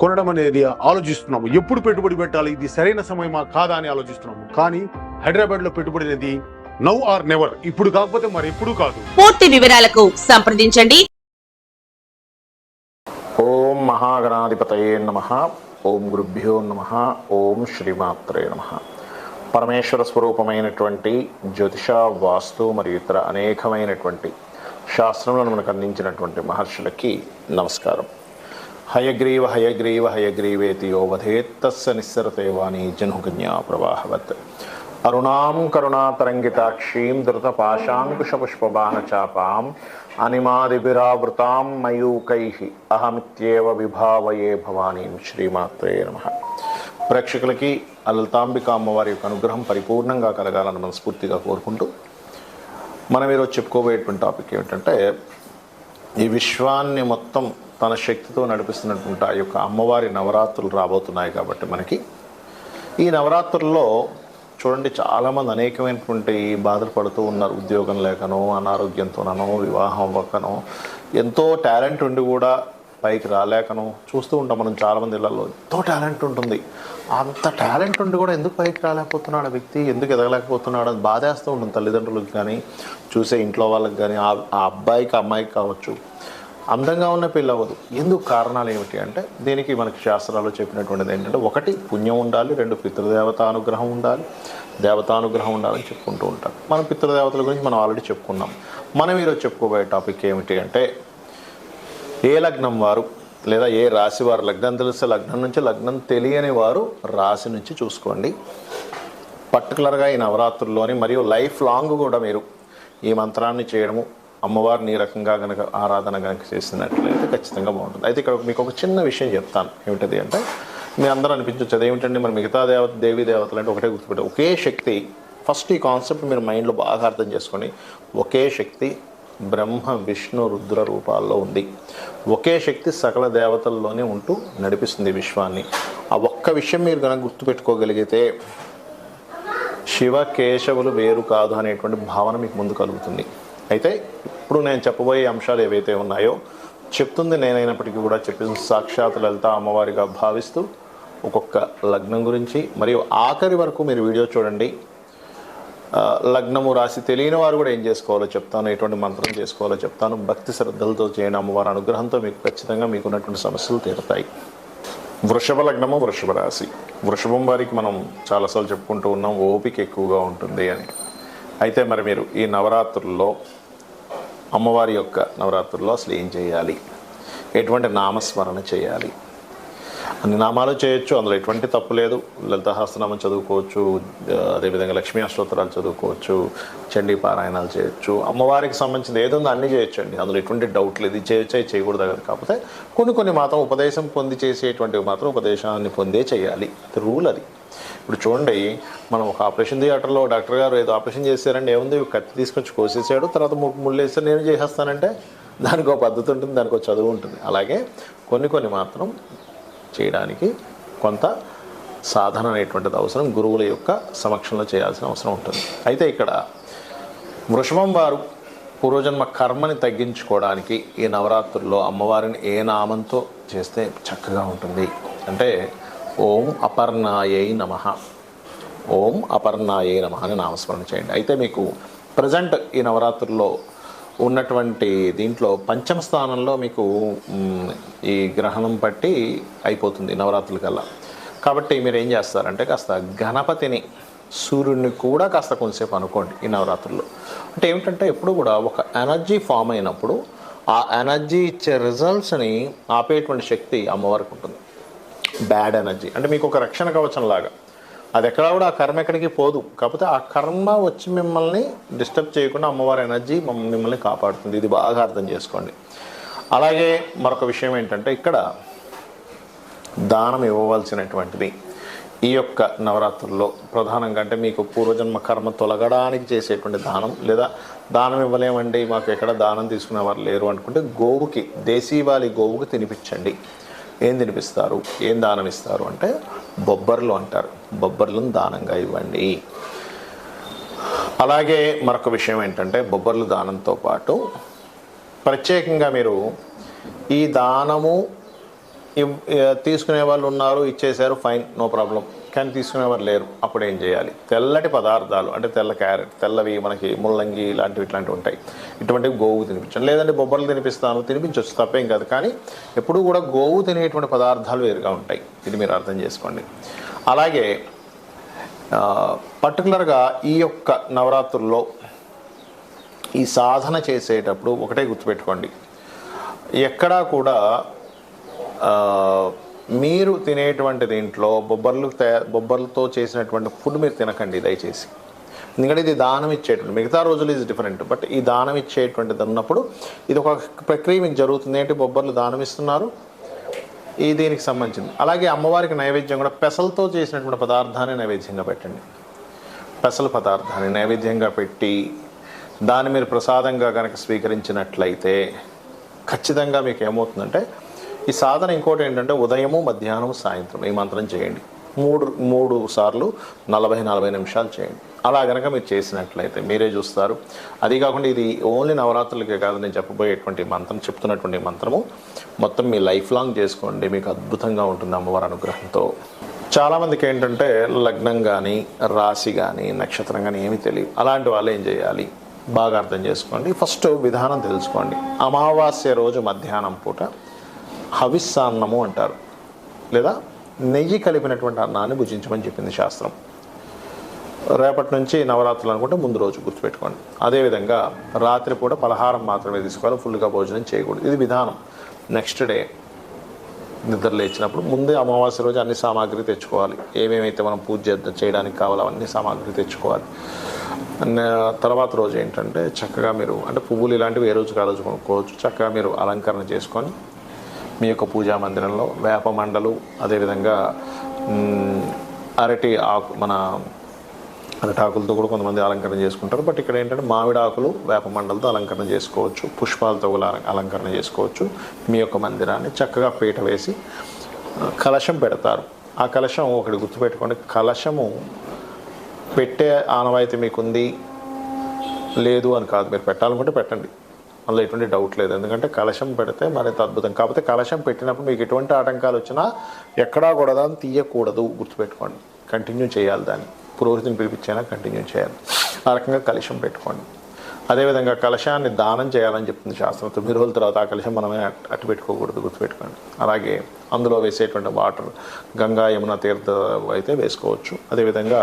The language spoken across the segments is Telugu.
కొనడం అనేది ఆలోచిస్తున్నాము. ఎప్పుడు పెట్టుబడి పెట్టాలి? ఇది సరైన సమయమా? కాదా అని ఆలోచిస్తున్నాము. కానీ హైదరాబాద్లో పెట్టుబడి అనేది నౌ ఆర్ నెవర్. ఇప్పుడు కాకపోతే మరి ఎప్పుడు కాదు. పూర్తి వివరాలకు సంప్రదించండి. ఓం మహాగణాధిపతయే నమ. ఓం గురుభ్యో నమ. ఓం శ్రీమాత్రే నమ. పరమేశ్వర స్వరూపమైనటువంటి జ్యోతిష వాస్తు మరియు ఇతర అనేకమైనటువంటి శాస్త్రములను మనకు అందించినటువంటి మహర్షులకి నమస్కారం. హయగ్రీవ హయగ్రీవ హయగ్రీవేతి యో వధేత్తస్స నిస్సరతే వాణి జనుకన్యా ప్రవాహవత్ అరుణాం కరుణాతరంగితాక్షీం ధృతపాశాంకుశపుష్పబాణచాపాం అనిమాదిభిరావృతాం మయూకై అహమిత్యేవ విభావయే భవానీం శ్రీమాత్రే నమ. ప్రేక్షకులకి లలితాంబిక అమ్మవారి యొక్క అనుగ్రహం పరిపూర్ణంగా కలగాలని మనస్ఫూర్తిగా కోరుకుంటూ మనం ఈరోజు చెప్పుకోబోయేటువంటి టాపిక్ ఏమిటంటే ఈ విశ్వాన్ని మొత్తం తన శక్తితో నడిపిస్తున్నటువంటి ఆ యొక్క అమ్మవారి నవరాత్రులు రాబోతున్నాయి కాబట్టి మనకి. ఈ నవరాత్రుల్లో చూడండి చాలామంది అనేకమైనటువంటి బాధలు పడుతూ ఉన్నారు. ఉద్యోగం లేకనో అనారోగ్యంతోనో వివాహం అవ్వకనో ఎంతో టాలెంట్ ఉండి కూడా పైకి రాలేకనో చూస్తూ ఉంటాం మనం చాలామంది ఇళ్ళలో ఎంతో టాలెంట్ ఉంటుంది. అంత టాలెంట్ ఉండి కూడా ఎందుకు పైకి రాలేకపోతున్నాడు వ్యక్తి? ఎందుకు ఎదగలేకపోతున్నాడు? అని బాధేస్తూ ఉంటుంది తల్లిదండ్రులకు కానీ చూసే ఇంట్లో వాళ్ళకి కానీ ఆ అబ్బాయికి అమ్మాయికి కావచ్చు. అందంగా ఉన్న పెళ్ళి అవ్వదు ఎందుకు కారణాలు ఏమిటి అంటే దీనికి మనకి శాస్త్రాలు చెప్పినటువంటిది ఏంటంటే ఒకటి పుణ్యం ఉండాలి రెండు పితృదేవత అనుగ్రహం ఉండాలి దేవతానుగ్రహం ఉండాలని చెప్పుకుంటూ ఉంటాం. మనం పితృదేవతల గురించి మనం ఆల్రెడీ చెప్పుకున్నాం. మనం ఈరోజు చెప్పుకోబోయే టాపిక్ ఏమిటి అంటే ఏ లగ్నం వారు లేదా ఏ రాశి వారు లగ్నం తెలిస్తే లగ్నం నుంచి లగ్నం తెలియని వారు రాశి నుంచి చూసుకోండి. పర్టికులర్గా ఈ నవరాత్రుల్లోని మరియు లైఫ్ లాంగ్ కూడా మీరు ఈ మంత్రాన్ని చేయడము అమ్మవారిని ఈ రకంగా గనక ఆరాధన కనుక చేసినట్లయితే ఖచ్చితంగా బాగుంటుంది. అయితే ఇక్కడ మీకు ఒక చిన్న విషయం చెప్తాను. ఏమిటది అంటే మీ అందరూ అనిపించవచ్చు అదేమిటండి మరి మిగతా దేవత దేవీ దేవతలు అంటే ఒకటే గుర్తుపెట్టే. ఒకే శక్తి ఫస్ట్ ఈ కాన్సెప్ట్ మీరు మైండ్లో బాగా అర్థం చేసుకొని ఒకే శక్తి బ్రహ్మ విష్ణు రుద్ర రూపాల్లో ఉంది. ఒకే శక్తి సకల దేవతల్లోనే ఉంటూ నడిపిస్తుంది విశ్వాన్ని. ఆ ఒక్క విషయం మీరు కనుక గుర్తుపెట్టుకోగలిగితే శివ కేశవులు వేరు కాదు అనేటువంటి భావన మీకు ముందు కలుగుతుంది. అయితే ఇప్పుడు నేను చెప్పబోయే అంశాలు ఏవైతే ఉన్నాయో చెప్తుంది నేనైనప్పటికీ కూడా చెప్పింది సాక్షాత్ లలిత అమ్మవారిగా భావిస్తూ ఒక్కొక్క లగ్నం గురించి. మరియు ఆఖరి వరకు మీరు వీడియో చూడండి. లగ్నము రాసి తెలియని వారు కూడా ఏం చేసుకోవాలో చెప్తాను ఎటువంటి మంత్రం చేసుకోవాలో చెప్తాను. భక్తి శ్రద్ధలతో చేయని అమ్మవారి అనుగ్రహంతో మీకు ఖచ్చితంగా మీకు ఉన్నటువంటి సమస్యలు తీరుతాయి. వృషభ లగ్నము వృషభ రాశి. వృషభం వారికి మనం చాలాసార్లు చెప్పుకుంటూ ఉన్నాం ఓపిక ఎక్కువగా ఉంటుంది అని. అయితే మరి మీరు ఈ నవరాత్రుల్లో అమ్మవారి యొక్క నవరాత్రుల్లో అసలు ఏం చేయాలి? ఎటువంటి నామస్మరణ చేయాలి? అన్ని నామాలు చేయొచ్చు అందులో ఎటువంటి తప్పు లేదు. లలితహాస్తనామం చదువుకోవచ్చు అదేవిధంగా లక్ష్మీ అష్టోత్తరాలు చదువుకోవచ్చు చండీ పారాయణాలు చేయొచ్చు. అమ్మవారికి సంబంధించిన ఏదో అన్నీ అన్ని చేయొచ్చు అండి అందులో ఎటువంటి డౌట్ లేదు. ఇది చేయొచ్చు ఇది చేయకూడదు కదా. కాకపోతే కొన్ని కొన్ని మాత్రం ఉపదేశం పొంది చేసేటువంటివి మాత్రం ఉపదేశాన్ని పొందే చేయాలి. రూల్ అది. ఇప్పుడు చూడండి మనం ఒక ఆపరేషన్ థియేటర్లో డాక్టర్ గారు ఏదో ఆపరేషన్ చేశారండి ఏముంది? కత్తి తీసుకొచ్చి కోసేసాడు తర్వాత ము- ముళ్ళు వేస్తే నేను చేసేస్తానంటే దానికి ఒక పద్ధతి ఉంటుంది దానికి ఒక చదువు ఉంటుంది. అలాగే కొన్ని కొన్ని మాత్రం చేయడానికి కొంత సాధన అనేటువంటిది అవసరం గురువుల యొక్క సమక్షంలో చేయాల్సిన అవసరం ఉంటుంది. అయితే ఇక్కడ వృషభం వారు పూర్వజన్మ కర్మని తగ్గించుకోవడానికి ఈ నవరాత్రుల్లో అమ్మవారిని ఏ నామంతో చేస్తే చక్కగా ఉంటుంది? అంటే ఓం అపర్ణాయై నమ. ఓం అపర్ణాయై నమ అని నామస్మరణ చేయండి. అయితే మీకు ప్రజెంట్ ఈ నవరాత్రుల్లో ఉన్నటువంటి దీంట్లో పంచమ స్థానంలో మీకు ఈ గ్రహణం పట్టి అయిపోతుంది నవరాత్రుల కల్లా. కాబట్టి మీరు ఏం చేస్తారంటే కాస్త గణపతిని సూర్యుడిని కూడా కాస్త కొంతసేపు అనుకోండి ఈ నవరాత్రుల్లో. అంటే ఏమిటంటే ఎప్పుడు కూడా ఒక ఎనర్జీ ఫామ్ అయినప్పుడు ఆ ఎనర్జీ ఇచ్చే రిజల్ట్స్ని ఆపేటువంటి శక్తి అమ్మవారికి ఉంటుంది. Bad energy. అంటే మీకు ఒక రక్షణ కవచం లాగా అది ఎక్కడ కూడా ఆ కర్మ ఎక్కడికి పోదు. కాకపోతే ఆ కర్మ వచ్చి మిమ్మల్ని డిస్టర్బ్ చేయకుండా అమ్మవారి ఎనర్జీ మిమ్మల్ని కాపాడుతుంది. ఇది బాగా అర్థం చేసుకోండి. అలాగే మరొక విషయం ఏంటంటే ఇక్కడ దానం ఇవ్వవలసినటువంటిది ఈ యొక్క నవరాత్రుల్లో ప్రధానంగా అంటే మీకు పూర్వజన్మ కర్మ తొలగడానికి చేసేటువంటి దానం లేదా దానం ఇవ్వలేమండి మాకు ఎక్కడ దానం తీసుకునేవారు లేరు అనుకుంటే గోవుకి దేశీవాలి గోవుకి తినిపించండి. ఏం తినిపిస్తారు? ఏం దానం ఇస్తారు అంటే బొబ్బర్లు అంటారు. బొబ్బర్లను దానంగా ఇవ్వండి. అలాగే మరొక విషయం ఏంటంటే బొబ్బర్లు దానంతో పాటు ప్రత్యేకంగా మీరు ఈ దానము తీసుకునే వాళ్ళు ఉన్నారు ఇచ్చేశారు ఫైన్ నో ప్రాబ్లం. కానీ తీసుకునేవారు లేరు. అప్పుడు ఏం చేయాలి? తెల్లటి పదార్థాలు అంటే తెల్ల క్యారెట్ తెల్లవి మనకి ముల్లంగి ఇలాంటివి ఇట్లాంటివి ఉంటాయి. ఇటువంటివి గోవు తినిపించండి. లేదంటే బొబ్బర్లు తినిపిస్తాను తినిపించవచ్చు తప్పేం కాదు. కానీ ఎప్పుడూ కూడా గోవు తినేటువంటి పదార్థాలు వేరుగా ఉంటాయి. ఇది మీరు అర్థం చేసుకోండి. అలాగే పర్టికులర్గా ఈ యొక్క నవరాత్రుల్లో ఈ సాధన చేసేటప్పుడు ఒకటే గుర్తుపెట్టుకోండి. ఎక్కడా కూడా మీరు తినేటువంటి దీంట్లో బొబ్బర్లు బొబ్బర్లతో చేసినటువంటి ఫుడ్ మీరు తినకండి దయచేసి. ఎందుకంటే ఇది దానం ఇచ్చేటువంటి మిగతా రోజులు ఇది డిఫరెంట్ బట్ ఈ దానం ఇచ్చేటువంటిది అన్నప్పుడు ఇది ఒక ప్రక్రియ మీకు జరుగుతుంది. ఏంటి? బొబ్బర్లు దానం ఇస్తున్నారు. ఈ దీనికి సంబంధించింది. అలాగే అమ్మవారికి నైవేద్యం కూడా పెసలతో చేసినటువంటి పదార్థాన్ని నైవేద్యంగా పెట్టండి. పెసల పదార్థాన్ని నైవేద్యంగా పెట్టి దాన్ని మీరు ప్రసాదంగా కనుక స్వీకరించినట్లయితే ఖచ్చితంగా మీకు ఏమవుతుందంటే ఈ సాధన ఇంకోటి ఏంటంటే ఉదయము మధ్యాహ్నం సాయంత్రం ఈ మంత్రం చేయండి. మూడు మూడు సార్లు నలభై నలభై నిమిషాలు చేయండి. అలా గనక మీరు చేసినట్లయితే మీరే చూస్తారు. అది కాకుండా ఇది ఓన్లీ నవరాత్రులకే కాదు నేను చెప్పబోయేటువంటి మంత్రం చెప్తున్నటువంటి మంత్రము మొత్తం మీ లైఫ్ లాంగ్ చేసుకోండి. మీకు అద్భుతంగా ఉంటుంది అమ్మవారి అనుగ్రహంతో. చాలామందికి ఏంటంటే లగ్నం కానీ రాశి కానీ నక్షత్రం కానీ ఏమీ తెలియదు. అలాంటి వాళ్ళు ఏం చేయాలి? బాగా అర్థం చేసుకోండి. ఫస్ట్ విధానం తెలుసుకోండి. అమావాస్య రోజు మధ్యాహ్నం పూట హవిస్సాన్నము అంటారు. లేదా నెయ్యి కలిపినటువంటి అన్నాన్ని భుజించమని చెప్పింది శాస్త్రం. రేపటి నుంచి నవరాత్రులు అనుకుంటే ముందు రోజు గుర్తుపెట్టుకోండి. అదేవిధంగా రాత్రి పూట పలహారం మాత్రమే తీసుకోవాలి ఫుల్గా భోజనం చేయకూడదు. ఇది విధానం. నెక్స్ట్ డే నిద్ర లేచినప్పుడు ముందే అమావాస్య రోజు అన్ని సామాగ్రి తెచ్చుకోవాలి. ఏమేమైతే మనం పూజ చేయడానికి కావాలో అవన్నీ సామాగ్రి తెచ్చుకోవాలి. తర్వాత రోజు ఏంటంటే చక్కగా మీరు అంటే పువ్వులు ఇలాంటివి ఏ రోజుకి ఆ కొనుక్కోవచ్చు. చక్కగా మీరు అలంకరణ చేసుకొని మీ యొక్క పూజా మందిరంలో వేప మండలు అదేవిధంగా అరటి ఆకు మన అరటి ఆకులతో కూడా కొంతమంది అలంకరణ చేసుకుంటారు. బట్ ఇక్కడ ఏంటంటే మామిడి ఆకులు వేప మండలతో అలంకరణ చేసుకోవచ్చు పుష్పాలతో కూడా అలంకరణ చేసుకోవచ్చు. మీ యొక్క మందిరాన్ని చక్కగా పీట వేసి కలశం పెడతారు. ఆ కలశం ఒకటి గుర్తుపెట్టుకోండి. కలశము పెట్టే ఆనవాయితీ మీకుంది లేదు అని కాదు. మీరు పెట్టాలనుకుంటే పెట్టండి. అందులో ఎటువంటి డౌట్ లేదు. ఎందుకంటే కలశం పెడితే మరింత అద్భుతం. కాకపోతే కలశం పెట్టినప్పుడు మీకు ఎటువంటి ఆటంకాలు వచ్చినా ఎక్కడా కూడా దాన్ని తీయకూడదు గుర్తుపెట్టుకోండి. కంటిన్యూ చేయాలి దాన్ని. పురోహితుని పిలిపించైనా కంటిన్యూ చేయాలి. ఆ రకంగా కలశం పెట్టుకోండి. అదేవిధంగా కలశాన్ని దానం చేయాలని చెప్తుంది శాస్త్రం తొమ్మిది రోజుల తర్వాత ఆ కలశం మనమే అట్టు పెట్టుకోకూడదు గుర్తుపెట్టుకోండి. అలాగే అందులో వేసేటువంటి వాటర్ గంగా యమున తీర్థ అయితే వేసుకోవచ్చు. అదేవిధంగా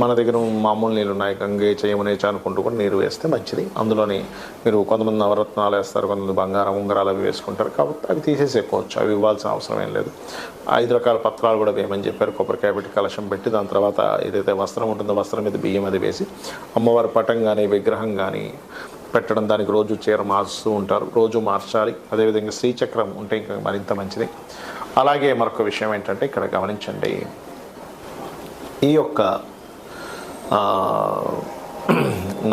మన దగ్గర మామూలు నీళ్ళు ఉన్నాయి. గంగే చేయమునేచ అనుకుంటూ కూడా నీరు వేస్తే మంచిది. అందులోని మీరు కొంతమంది నవరత్నాలు వేస్తారు కొంతమంది బంగారం ఉంగరాలు అవి వేసుకుంటారు. కాబట్టి అవి తీసేసేసుకోవచ్చు అవి ఇవ్వాల్సిన అవసరం ఏం లేదు. ఐదు రకాల పత్రాలు కూడా వేయమని చెప్పారు. కొబ్బరికాయ పెట్టి కలశం పెట్టి దాని తర్వాత ఏదైతే వస్త్రం ఉంటుందో వస్త్రం మీద బియ్యం అది వేసి అమ్మవారి పటం కానీ విగ్రహం కానీ పెట్టడం దానికి రోజు చీర మార్చుతూ ఉంటారు. రోజు మార్చాలి. అదేవిధంగా శ్రీచక్రం ఉంటే ఇంకా మరింత మంచిది. అలాగే మరొక విషయం ఏంటంటే ఇక్కడ గమనించండి. ఈ యొక్క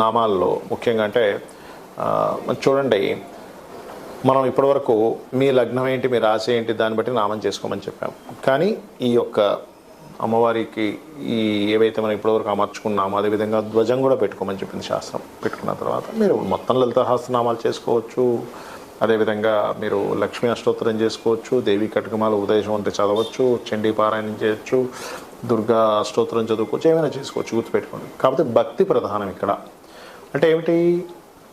నామాల్లో ముఖ్యంగా అంటే చూడండి. మనం ఇప్పటివరకు మీ లగ్నం ఏంటి మీ రాశి ఏంటి దాన్ని బట్టి నామం చేసుకోమని చెప్పాం. కానీ ఈ యొక్క అమ్మవారికి ఈ ఏవైతే మనం ఇప్పటివరకు అమర్చుకున్నామో అదేవిధంగా ధ్వజం కూడా పెట్టుకోమని చెప్పింది శాస్త్రం. పెట్టుకున్న తర్వాత మీరు మొత్తం లలితహాస్త్రనామాలు చేసుకోవచ్చు. అదేవిధంగా మీరు లక్ష్మీ అష్టోత్తరం చేసుకోవచ్చు దేవి కటకమాల ఉదయం అంటే చదవచ్చు చండీ పారాయణం చేయొచ్చు దుర్గా అష్టోత్తరం చదువుకోవచ్చు ఏమైనా చేసుకోవచ్చు గుర్తుపెట్టుకోండి. కాకపోతే భక్తి ప్రధానం ఇక్కడ. అంటే ఏమిటి?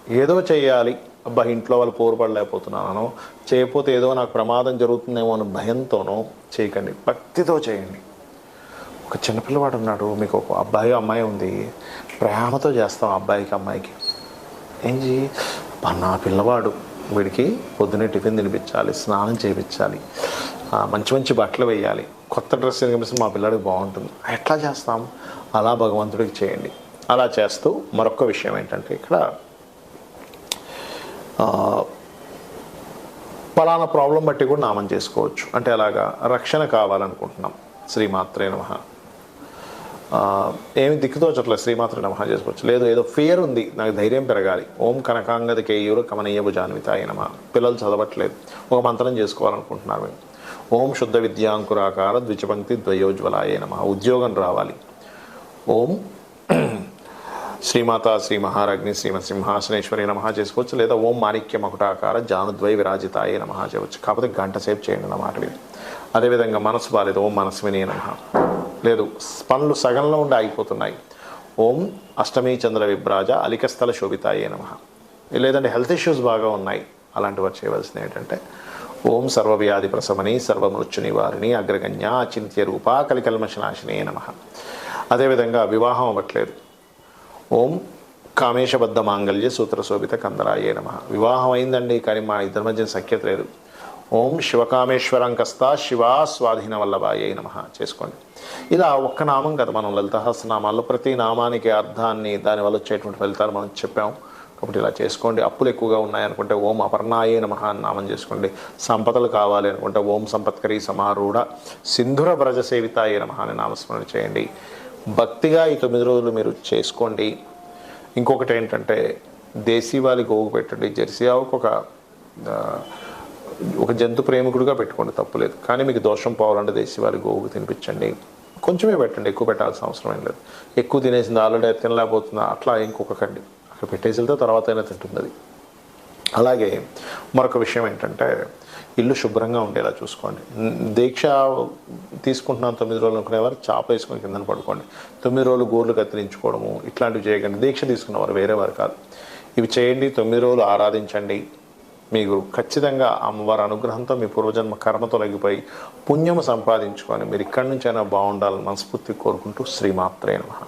ఏదో చేయాలి. అబ్బా ఇంట్లో వాళ్ళు పోరుపడలేకపోతున్నానో చేయకపోతే ఏదో నాకు ప్రమాదం జరుగుతుందేమో అని భయంతోనో చేయకండి. భక్తితో చేయండి. ఒక చిన్నపిల్లవాడు ఉన్నాడు మీకు ఒక అబ్బాయి అమ్మాయి ఉంది. ప్రేమతో చేస్తాం అబ్బాయికి అమ్మాయికి. ఏం చేయి నా పిల్లవాడు. వీడికి పొద్దునే టిఫిన్ తినిపించాలి స్నానం చేయించాలి మంచి మంచి బట్టలు వేయాలి. కొత్త డ్రెస్ కనిపిస్తే మా పిల్లాడికి బాగుంటుంది. ఎట్లా చేస్తాం? అలా భగవంతుడికి చేయండి. అలా చేస్తూ మరొక విషయం ఏంటంటే ఇక్కడ పలానా ప్రాబ్లం బట్టి కూడా నామం చేసుకోవచ్చు. అంటే అలాగా రక్షణ కావాలనుకుంటున్నాం. శ్రీమాత్రే నమ. ఏమి దిక్కుతోచట్లేదు శ్రీమాత్ర నమ చేసుకోవచ్చు. లేదు ఏదో ఫియర్ ఉంది నాకు ధైర్యం పెరగాలి. ఓం కనకాంగది కేయూరు కమనీయపు భుజాన్వితాయ నమ. పిల్లలు చదవట్లేదు. ఒక మంత్రం చేసుకోవాలనుకుంటున్నారు మేము. ఓం శుద్ధ విద్యాంకురాకార ద్విచపంక్తి ద్వయోజ్వలాయ నమ. ఉద్యోగం రావాలి. ఓం శ్రీమాత శ్రీ మహారాజ్ని శ్రీమ సింహాసనేశ్వరి నమ చేసుకోవచ్చు. లేదా ఓం మాణిక్య మకుటాకార జానుద్వై విరాజితాయ నమ చేయవచ్చు కాకపోతే గంట సేపు చేయండి అన్నమాట అదేవిధంగా మనసు బాలేదు ఓం మనస్విని నమ. లేదు పనులు సగంలో ఉండి ఆగిపోతున్నాయి. ఓం అష్టమి చంద్ర విభ్రాజ అలికస్థల శోభితాయే నమ. లేదంటే హెల్త్ ఇష్యూస్ బాగా ఉన్నాయి. అలాంటి వారు చేయవలసింది ఏంటంటే ఓం సర్వవ్యాధి ప్రసమని సర్వమృత్యు నివారిణి అగ్రగణ్య అచింత్య రూప కలికల్మశనాశినే నమ. అదేవిధంగా వివాహం అవ్వట్లేదు. ఓం కామేశబద్ధ మాంగళ్య సూత్ర శోభిత కందరాయే నమ. వివాహం అయిందండి కానీ మా ఇద్దరి మధ్య సఖ్యత లేదు. ఓం శివకామేశ్వరం కస్తా శివా స్వాధీన వల్లభాయే నమ. చేసుకోండి. ఇలా ఒక్క నామం కదా మనం లలితహాసనామాల్లో ప్రతి నామానికి అర్థాన్ని దానివల్ల వచ్చేటువంటి ఫలితాలు మనం చెప్పాం. కాబట్టి ఇలా చేసుకోండి. అప్పులు ఎక్కువగా ఉన్నాయనుకుంటే ఓం అపర్ణాయే నమ నామం చేసుకోండి. సంపదలు కావాలి అనుకుంటే ఓం సంపత్కరి సమారూఢ సింధుర బ్రజ సేవితాయే నమ అని నామస్మరణ చేయండి. భక్తిగా ఈ తొమ్మిది రోజులు మీరు చేసుకోండి. ఇంకొకటి ఏంటంటే దేశీవాలి గోగు పెట్టండి. జెర్సీ ఆవుకు ఒక ఒక జంతు ప్రేమికుడిగా పెట్టుకోండి తప్పులేదు కానీ మీకు దోషం పోవాలంటే దేశీవాలి గోవుకు తినిపించండి. కొంచెమే పెట్టండి ఎక్కువ పెట్టాల్సిన అవసరం ఏం లేదు. ఎక్కువ తినేసింది ఆల్రెడీ తినలేకపోతుందా? అట్లా ఇంకొకకండి అక్కడ పెట్టేసి వెళ్తే తర్వాత అయినా తింటుంది అది అలాగే మరొక విషయం ఏంటంటే ఇల్లు శుభ్రంగా ఉండేలా చూసుకోండి. దీక్ష తీసుకుంటున్నాను తొమ్మిది రోజులు అనుకునేవారు చాప వేసుకొని కిందన పడుకోండి. తొమ్మిది రోజులు గోర్లు కత్తిరించుకోవడము ఇట్లాంటివి చేయకండి. దీక్ష తీసుకున్నవారు వేరే వారు కాదు. ఇవి చేయండి తొమ్మిది రోజులు ఆరాధించండి. మీకు ఖచ్చితంగా అమ్మవారి అనుగ్రహంతో మీ పూర్వజన్మ కర్మ తొలగిపోయి పుణ్యము సంపాదించుకొని మీరు ఇక్కడి నుంచైనా బాగుండాలని మనస్ఫూర్తి కోరుకుంటూ శ్రీమాత్రే నమః.